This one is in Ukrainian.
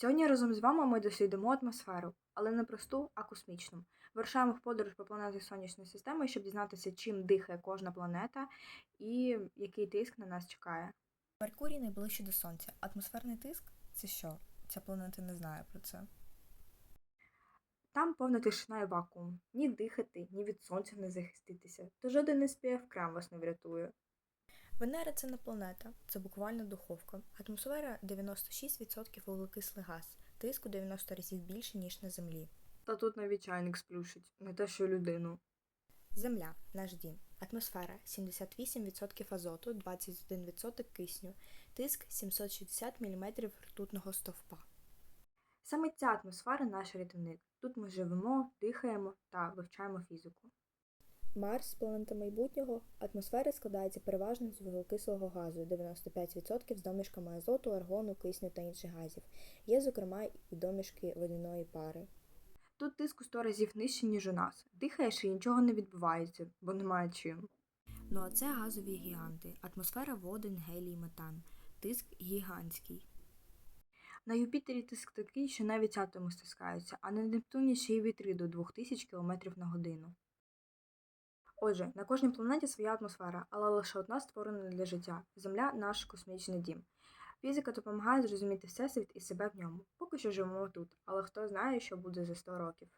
Сьогодні разом з вами ми дослідимо атмосферу, але не просту, а космічну. Вирушаємо в подорож по планеті Сонячної системи, щоб дізнатися, чим дихає кожна планета і який тиск на нас чекає. Меркурій найближче до Сонця. Атмосферний тиск це що? Ця планета не знає про це. Там повна тишина і вакуум. Ні дихати, ні від сонця не захиститися, то жоден SPF крем вас не врятує. Венера це не планета, це буквально духовка. Атмосфера 96% вуглекислий газ, тиск у 90 разів більше, ніж на Землі. Та тут навіть чайник сплющить, не те, що людину. Земля наш дім. Атмосфера 78% азоту, 21% кисню, тиск 760 мм ртутного стовпа. Саме ця атмосфера наш рятівник. Тут ми живемо, дихаємо та вивчаємо фізику. Марс, планета майбутнього, атмосфера складається переважно з вуглекислого газу, 95% з домішками азоту, аргону, кисню та інших газів. Є, зокрема, і домішки водяної пари. Тут тиск у 100 разів нижче, ніж у нас. Дихаєш і нічого не відбувається, бо немає чим. Ну а це газові гіганти. Атмосфера водень, гелій, метан. Тиск гігантський. На Юпітері тиск такий, що навіть атоми стискаються, а на Нептуні ще й вітри до 2000 км на годину. Отже, на кожній планеті своя атмосфера, але лише одна створена для життя Земля наш космічний дім. Фізика допомагає зрозуміти всесвіт і себе в ньому. Поки що живемо тут, але хто знає, що буде за 100 років.